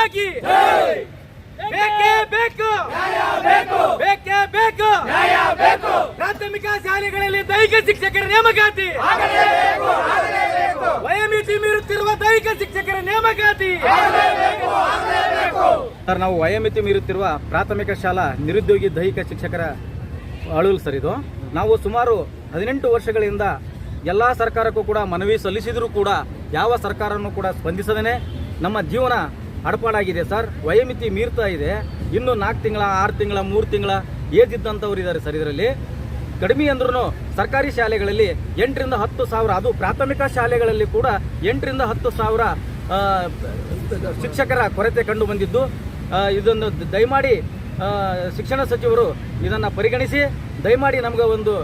ಶಿಕ್ಷಕರಿಗಾಗಿ ಬೇಕೇ ಬೇಕು. ಬೇಕೇ. ಬೇಕು ಪ್ರಾಥಮಿಕ ಶಾಲೆಗಳಲ್ಲಿ ದೈಹಿಕ ಶಿಕ್ಷಕರ ನೇಮಕಾತಿ. ವಯೋಮಿತಿ ಮೀರುತ್ತಿರುವ ದೈಹಿಕ ಶಿಕ್ಷಕರ ನೇಮಕಾತಿ. ಸರ್ ನಾವು ವಯೋಮಿತಿ ಮೀರುತ್ತಿರುವ ಪ್ರಾಥಮಿಕ ಶಾಲಾ ನಿರುದ್ಯೋಗಿ ದೈಹಿಕ ಶಿಕ್ಷಕರ ಅಳುವಲ್ ಸರ್ ಇದು. ನಾವು ಸುಮಾರು ಹದಿನೆಂಟು ವರ್ಷಗಳಿಂದ ಎಲ್ಲ ಸರ್ಕಾರಕ್ಕೂ ಕೂಡ ಮನವಿ ಸಲ್ಲಿಸಿದರೂ ಕೂಡ ಯಾವ ಸರ್ಕಾರನೂ ಕೂಡ ಸ್ಪಂದಿಸದೇ ನಮ್ಮ ಜೀವನ ಅಡಪಾಡಾಗಿದೆ ಸರ್. ವಯೋಮಿತಿ ಮೀರ್ತಾ ಇದೆ. ಇನ್ನು ನಾಲ್ಕು ತಿಂಗಳ, ಆರು ತಿಂಗಳ, ಮೂರು ತಿಂಗಳ ಏಜ್ ಇದ್ದಂಥವ್ರು ಇದ್ದಾರೆ ಸರ್ ಇದರಲ್ಲಿ. ಕಡಿಮೆ ಅಂದ್ರೂ ಸರ್ಕಾರಿ ಶಾಲೆಗಳಲ್ಲಿ ಎಂಟರಿಂದ ಹತ್ತು ಸಾವಿರ, ಅದು ಪ್ರಾಥಮಿಕ ಶಾಲೆಗಳಲ್ಲಿ ಕೂಡ ಎಂಟರಿಂದ ಹತ್ತು ಸಾವಿರ ಶಿಕ್ಷಕರ ಕೊರತೆ ಕಂಡು ಬಂದಿದ್ದು. ಇದೊಂದು ದಯಮಾಡಿ ಶಿಕ್ಷಣ ಸಚಿವರು ಇದನ್ನು ಪರಿಗಣಿಸಿ, ದಯಮಾಡಿ ನಮಗೆ ಒಂದು,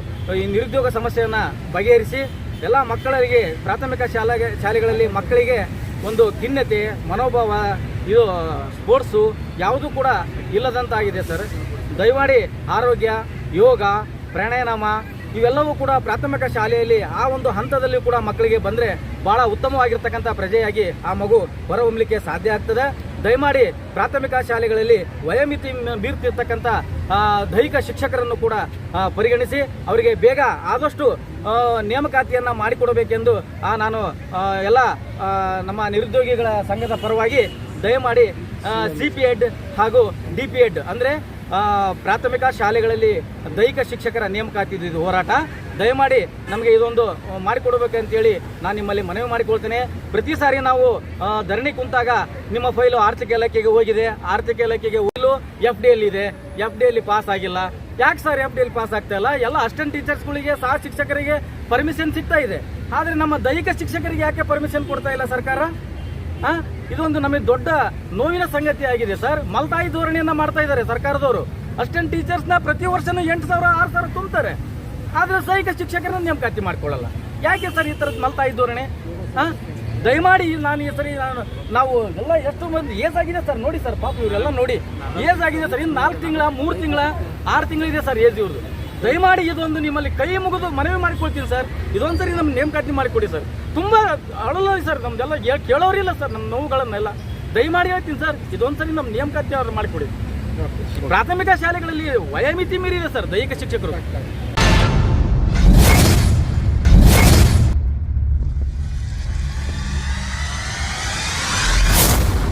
ಈ ನಿರುದ್ಯೋಗ ಸಮಸ್ಯೆಯನ್ನು ಬಗೆಹರಿಸಿ, ಎಲ್ಲ ಮಕ್ಕಳಿಗೆ, ಪ್ರಾಥಮಿಕ ಶಾಲೆಗೆ, ಶಾಲೆಗಳಲ್ಲಿ ಮಕ್ಕಳಿಗೆ ಒಂದು ಖಿನ್ನತೆ, ಮನೋಭಾವ ಇದು ಸ್ಪೋರ್ಟ್ಸು ಯಾವುದೂ ಕೂಡ ಇಲ್ಲದಂತಾಗಿದೆ ಸರ್. ದಯಮಾಡಿ ಆರೋಗ್ಯ, ಯೋಗ, ಪ್ರಾಣಾಯಾಮ ಇವೆಲ್ಲವೂ ಕೂಡ ಪ್ರಾಥಮಿಕ ಶಾಲೆಯಲ್ಲಿ ಆ ಒಂದು ಹಂತದಲ್ಲಿ ಕೂಡ ಮಕ್ಕಳಿಗೆ ಬಂದರೆ ಭಾಳ ಉತ್ತಮವಾಗಿರ್ತಕ್ಕಂಥ ಪ್ರಜೆಯಾಗಿ ಆ ಮಗು ಹೊರಹೊಮ್ಮಲಿಕ್ಕೆ ಸಾಧ್ಯ ಆಗ್ತದೆ. ದಯಮಾಡಿ ಪ್ರಾಥಮಿಕ ಶಾಲೆಗಳಲ್ಲಿ ವಯೋಮಿತಿ ಮೀರ್ತಿರ್ತಕ್ಕಂಥ ದೈಹಿಕ ಶಿಕ್ಷಕರನ್ನು ಕೂಡ ಪರಿಗಣಿಸಿ ಅವರಿಗೆ ಬೇಗ ಆದಷ್ಟು ನೇಮಕಾತಿಯನ್ನು ಮಾಡಿಕೊಡಬೇಕೆಂದು ನಾನು ಎಲ್ಲ ನಮ್ಮ ನಿರುದ್ಯೋಗಿಗಳ ಸಂಘದ ಪರವಾಗಿ ದಯಮಾಡಿ ಸಿ ಪಿ ಎಡ್ ಹಾಗೂ ಡಿ ಪಿ ಎಡ್ ಅಂದರೆ ಪ್ರಾಥಮಿಕ ಶಾಲೆಗಳಲ್ಲಿ ದೈಹಿಕ ಶಿಕ್ಷಕರ ನೇಮಕಾತಿ ಇದು ಹೋರಾಟ. ದಯಮಾಡಿ ನಮಗೆ ಇದೊಂದು ಮಾಡಿಕೊಡ್ಬೇಕಂತೇಳಿ ನಾನು ನಿಮ್ಮಲ್ಲಿ ಮನವಿ ಮಾಡಿಕೊಳ್ತೇನೆ. ಪ್ರತಿ ಸಾರಿ ನಾವು ಧರಣಿ ಕುಂತಾಗ ನಿಮ್ಮ ಫೈಲು ಆರ್ಥಿಕ ಇಲಾಖೆಗೆ ಹೋಗಿದೆ. ಆರ್ಥಿಕ ಇಲಾಖೆಗೆ ಹೋಗಲು ಎಫ್ ಡಿ ಇದೆ. ಎಫ್ ಡಿ ಪಾಸ್ ಆಗಿಲ್ಲ. ಯಾಕೆ ಸರ್ ಎಫ್ ಡಿ ಎಲ್ಲಿ ಪಾಸ್ ಆಗ್ತಾ ಇಲ್ಲ? ಎಲ್ಲ ಅಸ್ಟೆಂಟ್ ಟೀಚರ್ಸ್ಗಳಿಗೆ ಸಹ ಶಿಕ್ಷಕರಿಗೆ ಪರ್ಮಿಷನ್ ಸಿಗ್ತಾ ಇದೆ. ಆದರೆ ನಮ್ಮ ದೈಹಿಕ ಶಿಕ್ಷಕರಿಗೆ ಯಾಕೆ ಪರ್ಮಿಷನ್ ಕೊಡ್ತಾ ಇಲ್ಲ ಸರ್ಕಾರ? ಇದೊಂದು ನಮಗೆ ದೊಡ್ಡ ನೋವಿನ ಸಂಗತಿ ಆಗಿದೆ, ಸರ್. ಮಲ್ತಾಯಿ ಧೋರಣೆಯನ್ನ ಮಾಡ್ತಾ ಇದ್ದಾರೆ ಸರ್ಕಾರದವರು. ಅಸಿಸ್ಟೆಂಟ್ ಟೀಚರ್ಸ್ನ ಪ್ರತಿ ವರ್ಷನೂ ಎಂಟು ಸಾವಿರ, ಆರು ಸಾವಿರ ತುಂಬ್ತಾರೆ. ಆದ್ರೆ ಸೈಕ ಶಿಕ್ಷಕರನ್ನ ನೇಮಕಾತಿ ಮಾಡ್ಕೊಳ್ಳಲ್ಲ. ಯಾಕೆ ಸರ್ ಈ ಥರದ್ದು ಮಲ್ತಾಯಿ ಧೋರಣೆ? ಹಾಂ ದಯಮಾಡಿ ನಾನು ಈ ಸರಿ ನಾನು, ನಾವು ಎಲ್ಲ ಎಷ್ಟು ಮಂದಿ, ಏಜ್ ಆಗಿದೆ ಸರ್, ನೋಡಿ ಸರ್, ಪಾಪ ಇವರೆಲ್ಲ ನೋಡಿ. ಏಜ್ ಆಗಿದೆ ಸರ್, ಇನ್ನು ನಾಲ್ಕು ತಿಂಗಳ, ಮೂರು ತಿಂಗಳ, ಆರು ತಿಂಗಳಿದೆ ಸರ್ ಏಜ್ ಇವ್ರದ್ದು ದಯಮಾಡಿ ಇದೊಂದು ನಿಮ್ಮಲ್ಲಿ ಕೈ ಮುಗಿದು ಮನವಿ ಮಾಡಿಕೊಳ್ತೀನಿ ಸರ್. ಇದೊಂದ್ಸರಿ ನಮ್ಮ ನೇಮಕಾತಿ ಮಾಡಿಕೊಡಿ ಸರ್. ತುಂಬಾ ಅಳಲ್ಲ ಸರ್ ನಮ್ದೆಲ್ಲ ಕೇಳೋರಿಲ್ಲ ಸರ್ ನಮ್ಮ ನೋವುಗಳನ್ನೆಲ್ಲ. ದಯಮಾಡಿ ಹೇಳ್ತೀನಿ ಸರ್, ಇದೊಂದ್ಸರಿ ನಮ್ಮ ನೇಮಕಾತಿ ಅವ್ರು ಮಾಡಿಕೊಡಿ. ಪ್ರಾಥಮಿಕ ಶಾಲೆಗಳಲ್ಲಿ ವಯೋಮಿತಿ ಮೀರಿದೆ ಸರ್ ದೈಹಿಕ ಶಿಕ್ಷಕರು.